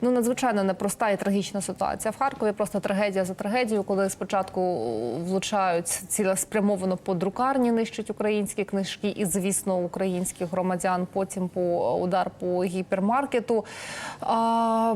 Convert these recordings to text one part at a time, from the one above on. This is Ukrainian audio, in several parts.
ну надзвичайно непроста і трагічна ситуація в Харкові. Просто трагедія за трагедією, коли спочатку влучають цілеспрямовано по друкарні, нищать українські книжки і, звісно, українських громадян. Потім по удар по гіпермаркету. А,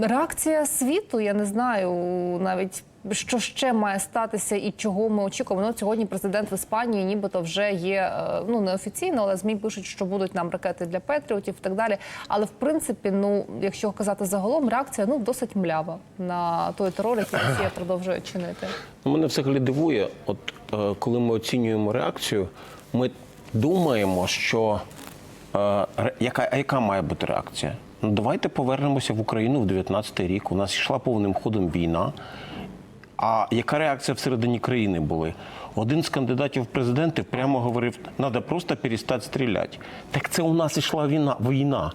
реакція світу, я не знаю навіть. Що ще має статися і чого ми очікуємо? Ну, сьогодні президент в Іспанії, нібито вже є е, ну неофіційно, але змі пишуть, що будуть нам ракети для Петріотів і так далі. Але в принципі, ну якщо казати загалом, реакція ну досить млява на той терор, який Росія продовжує чинити. Мене взагалі дивує, от е, коли ми оцінюємо реакцію, ми думаємо, що е, яка, яка має бути реакція? Ну давайте повернемося в Україну в 19-й рік. У нас йшла повним ходом війна. А яка реакція всередині країни була? Один з кандидатів в президенти прямо говорив, треба просто перестати стріляти. Так це у нас йшла війна. війна.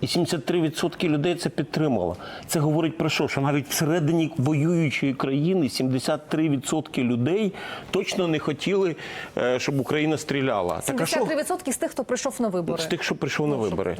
І 73% людей це підтримало. Це говорить про що? Що навіть всередині воюючої країни 73% людей точно не хотіли, е, щоб Україна стріляла. Так а що? з тих, хто прийшов на вибори. З тих, що прийшов на вибори.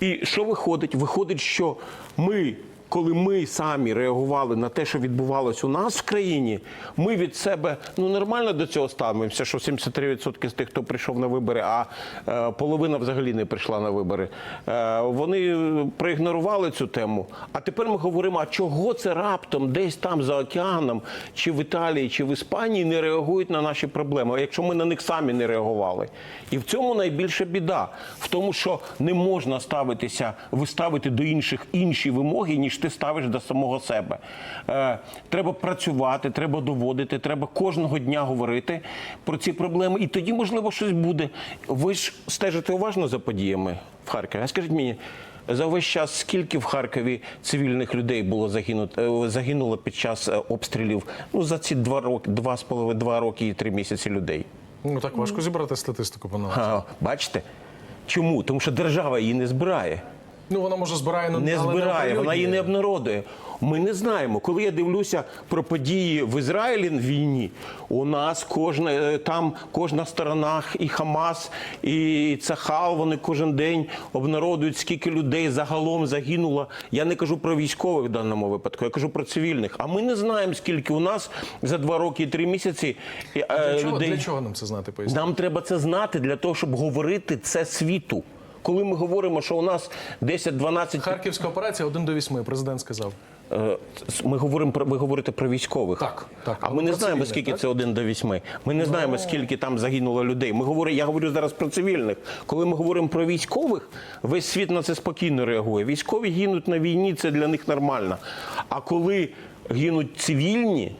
І що виходить? Виходить, що ми, коли ми самі реагували на те, що відбувалось у нас в країні, ми від себе ну нормально до цього ставимося, що 73% з тих, хто прийшов на вибори, а е, половина взагалі не прийшла на вибори. Е, вони проігнорували цю тему. А тепер ми говоримо: а чого це раптом десь там за океаном, чи в Італії, чи в Іспанії не реагують на наші проблеми, якщо ми на них самі не реагували. І в цьому найбільша біда, в тому, що не можна ставитися, виставити до інших інші вимоги, ніж ти ставиш до самого себе. Е, треба працювати, треба доводити, треба кожного дня говорити про ці проблеми, і тоді, можливо, щось буде. Ви ж стежите уважно за подіями в Харкові. А скажіть мені. За весь час скільки в Харкові цивільних людей було загинуто, е, загинуло під час е, обстрілів? Ну за ці два роки, два з половиною, два роки і три місяці людей. Ну так важко зібрати статистику, Олексій. Бачите? Чому? Тому що держава її не збирає. Ну вона може збирає, але Не збирає, вона її не обнародує. Ми не знаємо. Коли я дивлюся про події в Ізраїлі в війні, у нас кожна е, там кожна сторона, і Хамас, і Цахал, вони кожен день обнародують, скільки людей загалом загинуло. Я не кажу про військових в даному випадку, я кажу про цивільних. А ми не знаємо, скільки у нас за два роки і три місяці е, Для чого, для чого нам це знати? Поясніть? Нам треба це знати для того, щоб говорити це світу. Коли ми говоримо, що у нас 10-12 Харківська операція 1 до 8, президент сказав. Е, Ми говоримо про ви говорите про військових. Так, так. А ми не знаємо, скільки так? це один до вісьми. Ми не знаємо, скільки там загинуло людей. Ми говоримо, я говорю зараз про цивільних. Коли ми говоримо про військових, весь світ на це спокійно реагує. Військові гинуть на війні, це для них нормально. А коли гинуть цивільні.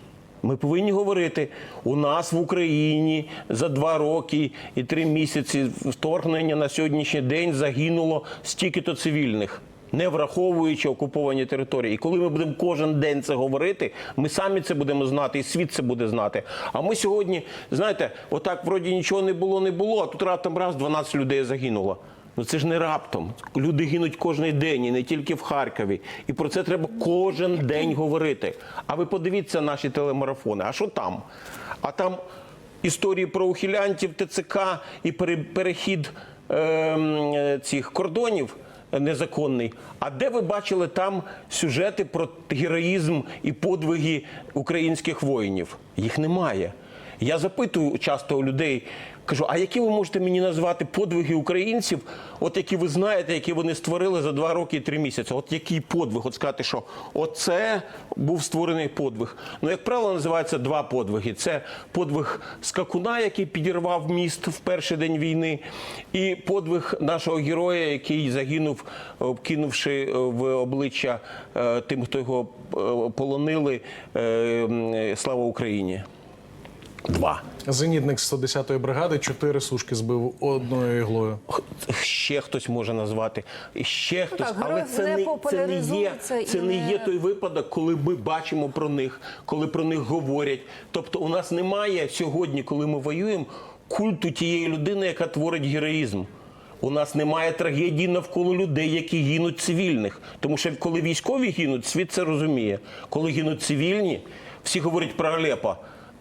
Ми повинні говорити, у нас в Україні за два роки і три місяці вторгнення на сьогоднішній день загинуло стільки-то цивільних не враховуючи окуповані території. І коли ми будемо кожен день це говорити, ми самі це будемо знати, і світ це буде знати. А ми сьогодні, знаєте, отак вроді нічого не було, не було, а тут раптом раз 12 людей загинуло. Ну це ж не раптом. Люди гинуть кожен день, і не тільки в Харкові. І про це треба кожен день говорити. А ви подивіться наші телемарафони. А що там? А там історії про ухилянтів, ТЦК і перехід е, цих кордонів незаконний. А де ви бачили там сюжети про героїзм і подвиги українських воїнів? Їх немає. Я запитую часто у людей, кажу, а які ви можете мені назвати подвиги українців, от які ви знаєте, які вони створили за два роки і три місяці? От який подвиг? От сказати, що оце був створений подвиг. Ну, як правило, називаються два подвиги: це подвиг скакуна, який підірвав міст в перший день війни, і подвиг нашого героя, який загинув, е, кинувши е, в обличчя е, тим, хто його полонили. Слава Україні! Два. Зенітник 110-ї бригади чотири сушки збив одною іглою. Ще хтось може назвати, ще хтось, так, але це не це не є, і це не є той випадок, коли ми бачимо про них, коли про них говорять. Тобто, у нас немає сьогодні, коли ми воюємо, культу тієї людини, яка творить героїзм. У нас немає трагедії навколо людей, які гинуть цивільних. Тому що коли військові гинуть, світ це розуміє. Коли гинуть цивільні, всі говорять про Алепо.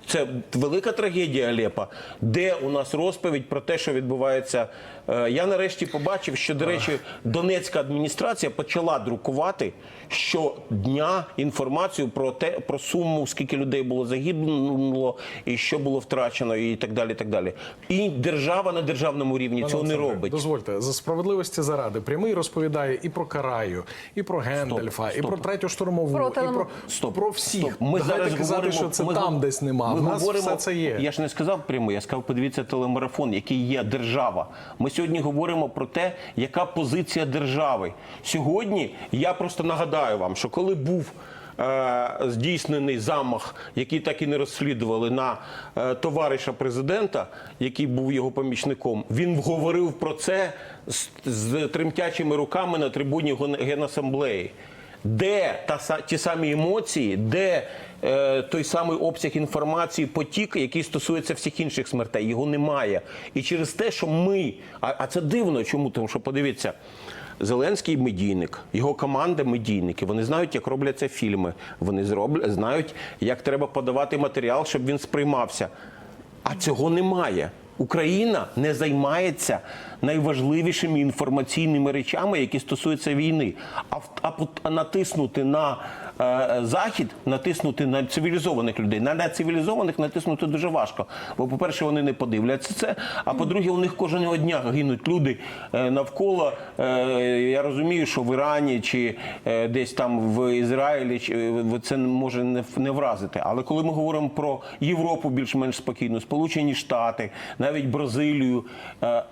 Це велика трагедія Алепа, де у нас розповідь про те, що відбувається Я нарешті побачив, що, до речі, Донецька адміністрація почала друкувати щодня інформацію про те, про суму, скільки людей було загибло, і що було втрачено, і так далі. І так далі. І держава на державному рівні Пане цього не робить. Дозвольте, за справедливості заради. Прямий розповідає і про Караю, і про Гендельфа, і стоп. про третю штурмову, Про і про, Стоп, про всіх. Стоп. Ми Давайте зараз казати, говоримо, що це ми там десь нема. Ми В нас говоримо, все це є. Я ж не сказав прямо, я сказав, подивіться телемарафон, який є держава. Ми сьогодні говоримо про те, яка позиція держави. Сьогодні я просто нагадаю вам, що коли був. е, Здійснений замах, який так і не розслідували на е, товариша президента, який був його помічником. Він говорив про це з, тремтячими руками на трибуні Ген- Генасамблеї. Де та ті самі емоції, де е, той самий обсяг інформації, потік, який стосується всіх інших смертей, його немає. І через те, що ми, а, а це дивно, чому? Тому що подивіться. Зеленський медійник, його команда медійники. Вони знають, як робляться фільми. Вони зроблять, знають, як треба подавати матеріал, щоб він сприймався. А цього немає. Україна не займається найважливішими інформаційними речами, які стосуються війни. А, а, натиснути на е, захід, натиснути на цивілізованих людей. На нецивілізованих натиснути дуже важко. Бо, по-перше, вони не подивляться це. А по-друге, у них кожного дня гинуть люди е, навколо. Е, я розумію, що в Ірані чи е, десь там в Ізраїлі чи, е, це може не, не вразити. Але коли ми говоримо про Європу більш-менш спокійно, Сполучені Штати, навіть Бразилію. е,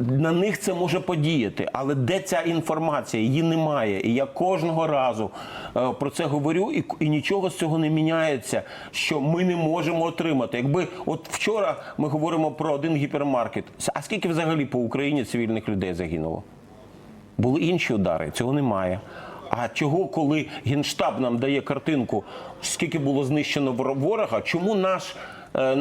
на них це може подіяти, але де ця інформація? Її немає. І я кожного разу е, про це говорю, і, і нічого з цього не міняється, що ми не можемо отримати. Якби от вчора ми говоримо про один гіпермаркет, а скільки взагалі по Україні цивільних людей загинуло? Були інші удари, цього немає. А чого, коли Генштаб нам дає картинку, скільки було знищено ворога, чому наш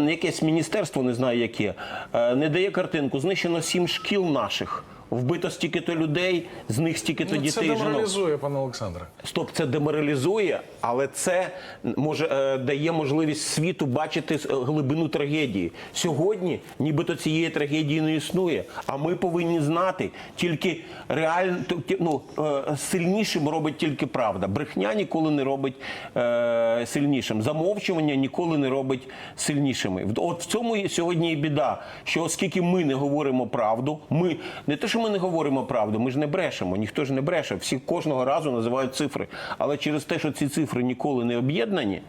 якесь міністерство, не знаю яке, е, не дає картинку, знищено сім шкіл наших, вбито стільки-то людей, з них стільки-то Ну, це дітей жінок. деморалізує, пане Олександре. Стоп, це деморалізує, але це може е, дає можливість світу бачити е, глибину трагедії. Сьогодні, нібито цієї трагедії не існує. А ми повинні знати тільки реально ну, е, сильнішим робить тільки правда. Брехня ніколи не робить е, сильнішим. Замовчування ніколи не робить сильнішими. В- От в цьому сьогодні і біда. Що оскільки ми не говоримо правду, ми не те, що ми не говоримо правду, ми ж не брешемо, ніхто ж не бреше. Всі кожного разу називають цифри. Але через те, що ці цифри ніколи не об'єднані.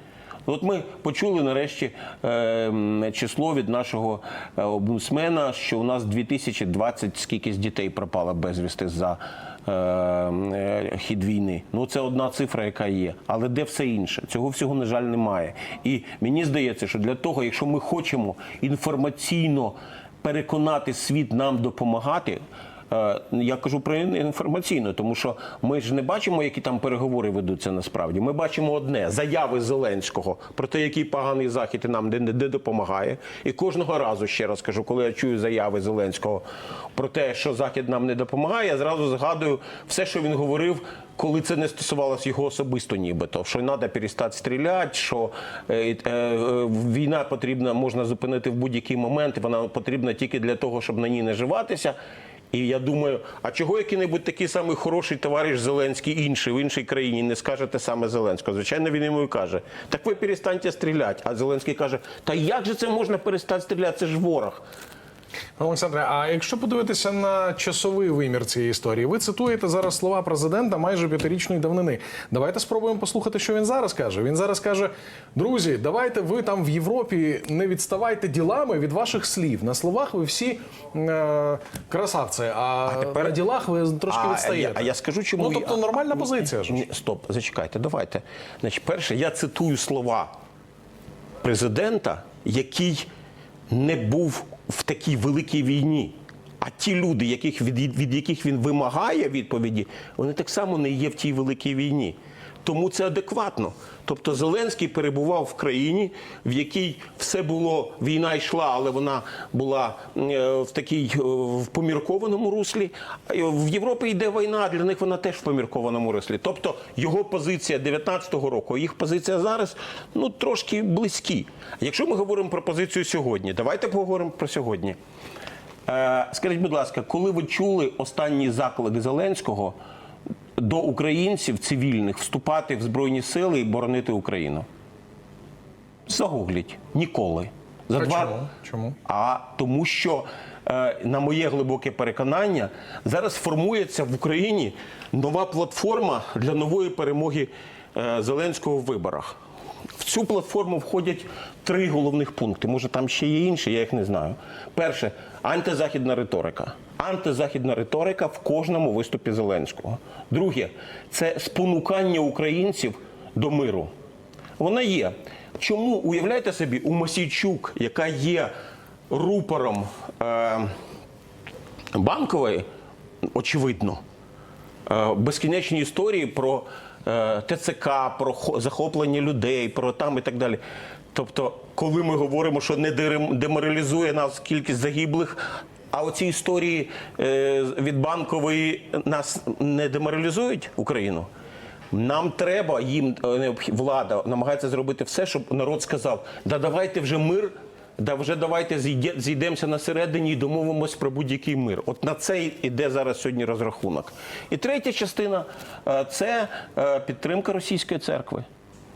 От ми почули нарешті е, число від нашого е, що у нас 2020 скількись дітей пропало безвісти за е, хід війни. Ну це одна цифра, яка є. Але де все інше? Цього всього, на жаль, немає. І мені здається, що для того, якщо ми хочемо інформаційно переконати світ нам допомагати. Е, Я кажу про інформаційно, тому що ми ж не бачимо, які там переговори ведуться насправді. Ми бачимо одне заяви Зеленського про те, який поганий захід і нам де допомагає. І кожного разу ще раз кажу, коли я чую заяви Зеленського про те, що захід нам не допомагає, я зразу згадую все, що він говорив. Коли це не стосувалося його особисто, нібито що треба перестати стріляти, що е, е, війна потрібна, можна зупинити в будь-який момент, вона потрібна тільки для того, щоб на ній наживатися. І я думаю, а чого який-небудь такий самий хороший товариш Зеленський інший в іншій країні не скаже те саме Зеленського? Звичайно, він йому і каже: так ви перестаньте стріляти. А Зеленський каже: Та як же це можна перестати стріляти? Це ж ворог. Олександре, а якщо подивитися на часовий вимір цієї історії, ви цитуєте зараз слова президента майже п'ятирічної давнини. Давайте спробуємо послухати, що він зараз каже. Він зараз каже: друзі, давайте ви там в Європі не відставайте ділами від ваших слів. На словах ви всі е, красавці, а, тепер- на ділах ви трошки А відстаєте. я, а я скажу, чому Ну, тобто нормальна позиція ж. Ні, стоп, зачекайте, давайте. Значить, перше, я цитую слова президента, який не був в такій великій війні. А ті люди, яких, від, від яких він вимагає відповіді, вони так само не є в тій великій війні. Тому це адекватно. Тобто Зеленський перебував в країні, в якій все було, війна йшла, але вона була е, в такій е, в поміркованому руслі. В Європі йде війна, а для них вона теж в поміркованому руслі. Тобто його позиція 19-го року, їх позиція зараз ну трошки близькі. Якщо ми говоримо про позицію сьогодні, давайте поговоримо про сьогодні. Е, скажіть, будь ласка, коли ви чули останній заклик Зеленського до українців цивільних вступати в збройні сили і боронити Україну? Загугліть ніколи. За А два чому? Чому? а тому, що е, на моє глибоке переконання зараз формується в Україні нова платформа для нової перемоги е, Зеленського в виборах. В цю платформу входять три головних пункти. Може, там ще є інші, я їх не знаю. Перше антизахідна риторика. Антизахідна риторика в кожному виступі Зеленського. Друге це спонукання українців до миру. Вона є. Чому уявляєте собі, у Масійчук, яка є рупором е, банкової, очевидно, е, безкінечні історії про е, ТЦК, про захоплення людей, про там і так далі. Тобто, коли ми говоримо, що не деморалізує нас кількість загиблих, а оці історії е, від банкової нас не деморалізують Україну. Нам треба їм е, влада намагається зробити все, щоб народ сказав: да давайте вже мир, да вже давайте зійдемося на середині і домовимось про будь-який мир. От на це йде зараз сьогодні розрахунок. І третя частина е, це підтримка російської церкви.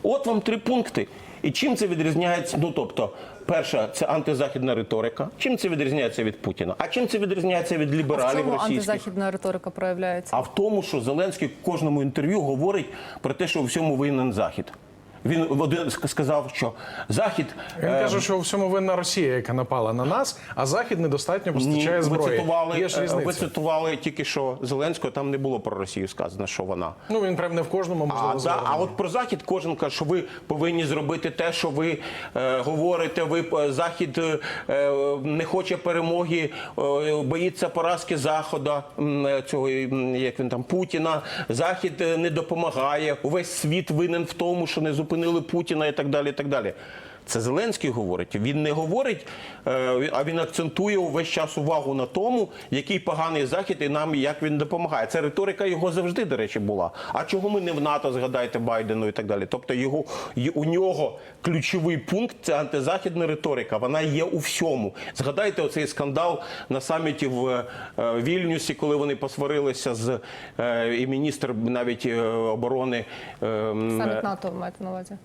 От вам три пункти. І чим це відрізняється? Ну тобто, перша це антизахідна риторика. Чим це відрізняється від Путіна? А чим це відрізняється від А в лібералів чому російських? антизахідна риторика проявляється? А в тому, що Зеленський в кожному інтерв'ю говорить про те, що у всьому винен Захід. Він один сказав, що Захід Він е, каже, що у всьому винна Росія, яка напала на нас, а Захід недостатньо ні, постачає ви зброї. цитували, Є ж е, різниця. ви цитували тільки що Зеленського, там не було про Росію сказано, що вона. Ну він прям не в кожному можливо. А, да, а от про захід кожен каже, що ви повинні зробити те, що ви е, говорите. Ви е, захід е, не хоче перемоги, е, боїться поразки заходу е, цього як він там Путіна. Захід не допомагає. Увесь світ винен в тому, що не зупинили Путіна і так далі. І так далі. Це Зеленський говорить. Він не говорить, е, а він акцентує увесь час увагу на тому, який поганий захід і нам як він допомагає. Це риторика його завжди, до речі, була. А чого ми не в НАТО, згадайте Байдену і так далі. Тобто його у нього ключовий пункт це антизахідна риторика. Вона є у всьому. Згадайте оцей скандал на саміті в е, Вільнюсі, коли вони посварилися з е, і міністр навіть оборони. е, Саміт НАТО маєте на увазі?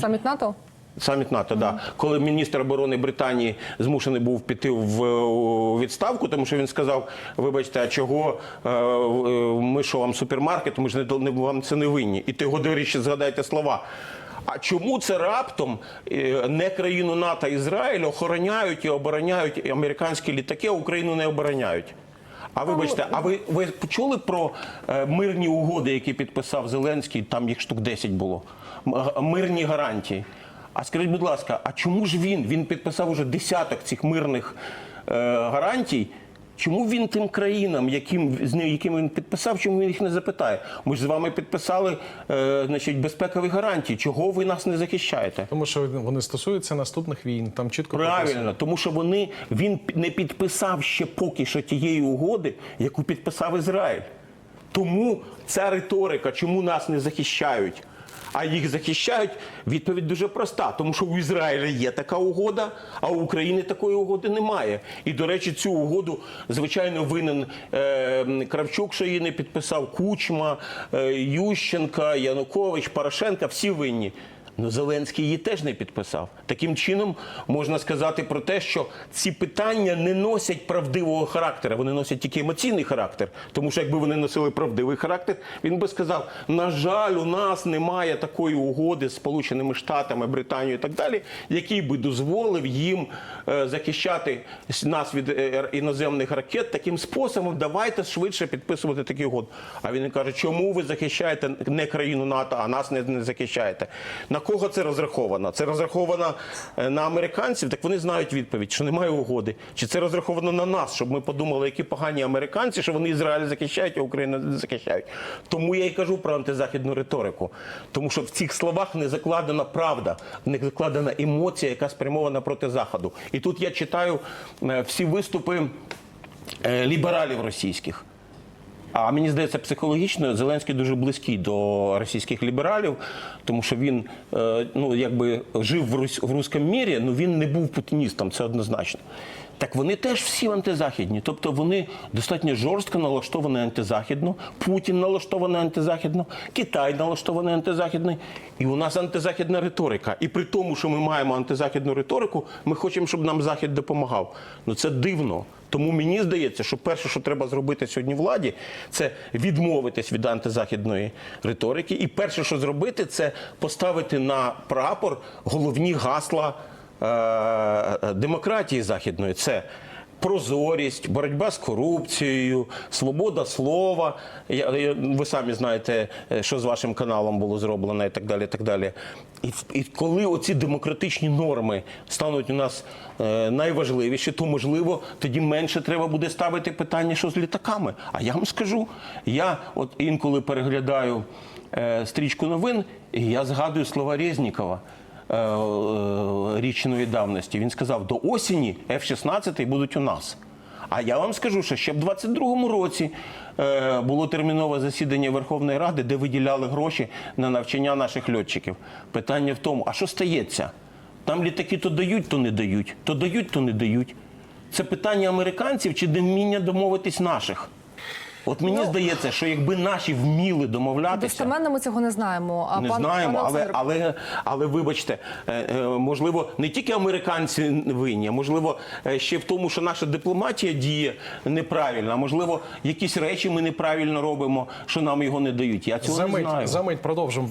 Саміт НАТО? Саміт НАТО, да. Коли міністр оборони Британії змушений був піти в відставку, тому що він сказав: вибачте, а чого е, е, ми що вам супермаркет, ми ж не, не вам це не винні. І ти до згадайте слова. А чому це раптом е, не країну НАТО, Ізраїль охороняють і обороняють американські літаки, а Україну не обороняють? А вибачте, а ви, ви почули про е, мирні угоди, які підписав Зеленський? Там їх штук 10 було. Мирні гарантії. А скажіть, будь ласка, а чому ж він? Він підписав уже десяток цих мирних е, гарантій. Чому він тим країнам, яким з ним, яким він підписав, чому він їх не запитає? Ми ж з вами підписали е, значить, безпекові гарантії. Чого ви нас не захищаєте? Тому що вони стосуються наступних війн. Там чітко прописано. Правильно, тому що вони він не підписав ще поки що тієї угоди, яку підписав Ізраїль. Тому ця риторика, чому нас не захищають, а їх захищають, відповідь дуже проста. Тому що у Ізраїля є така угода, а у України такої угоди немає. І, до речі, цю угоду, звичайно, винен е, Кравчук, що її не підписав, Кучма, е, Ющенка, Янукович, Порошенка, всі винні. Ну, Зеленський її теж не підписав. Таким чином можна сказати про те, що ці питання не носять правдивого характеру, вони носять тільки емоційний характер. Тому що якби вони носили правдивий характер, він би сказав: на жаль, у нас немає такої угоди з Сполученими Штатами, Британією і так далі, який би дозволив їм е, захищати нас від е, іноземних ракет таким способом. Давайте швидше підписувати такі угоди. А він каже, чому ви захищаєте не країну НАТО, а нас не, захищаєте? На кого це розраховано? Це розраховано е, на американців, так вони знають відповідь, що немає угоди. Чи це розраховано на нас, щоб ми подумали, які погані американці, що вони Ізраїль захищають, а Україну не захищають. Тому я і кажу про антизахідну риторику. Тому що в цих словах не закладена правда, не закладена емоція, яка спрямована проти Заходу. І тут я читаю е, всі виступи е, лібералів російських. А мені здається, психологічно Зеленський дуже близький до російських лібералів, тому що він е, ну якби жив в Русь в руському мірі, ну він не був путіністом, це однозначно. Так вони теж всі антизахідні, тобто вони достатньо жорстко налаштовані антизахідно. Путін налаштований антизахідно, Китай налаштований антизахідний, і у нас антизахідна риторика. І при тому, що ми маємо антизахідну риторику, ми хочемо, щоб нам захід допомагав. Ну це дивно. Тому мені здається, що перше, що треба зробити сьогодні владі, це відмовитись від антизахідної риторики. І перше, що зробити, це поставити на прапор головні гасла демократії західної. Це прозорість, боротьба з корупцією, свобода слова. Ви самі знаєте, е, що з вашим каналом було зроблено і так далі. І, так далі. І, і коли оці демократичні норми стануть у нас е, найважливіші, то можливо тоді менше треба буде ставити питання, що з літаками. А я вам скажу, я от інколи переглядаю е, стрічку новин, і я згадую слова Резнікова е, е, річної давності. Він сказав, до осені F-16 будуть у нас. А я вам скажу, що ще в 22-му році е, було термінове засідання Верховної Ради, де виділяли гроші на навчання наших льотчиків. Питання в тому, а що стається? Там літаки то дають, то не дають, то дають, то не дають. Це питання американців чи невміння домовитись наших. От мені Ну, здається, що якби наші вміли домовлятися. Достеменно ми цього не знаємо. А Не пан, знаємо, пан але, але, але вибачте, е, е, можливо, не тільки американці винні, а можливо, е, ще в тому, що наша дипломатія діє неправильно, а можливо, якісь речі ми неправильно робимо, що нам його не дають. Я цього не Замить, знаю. замить продовжимо.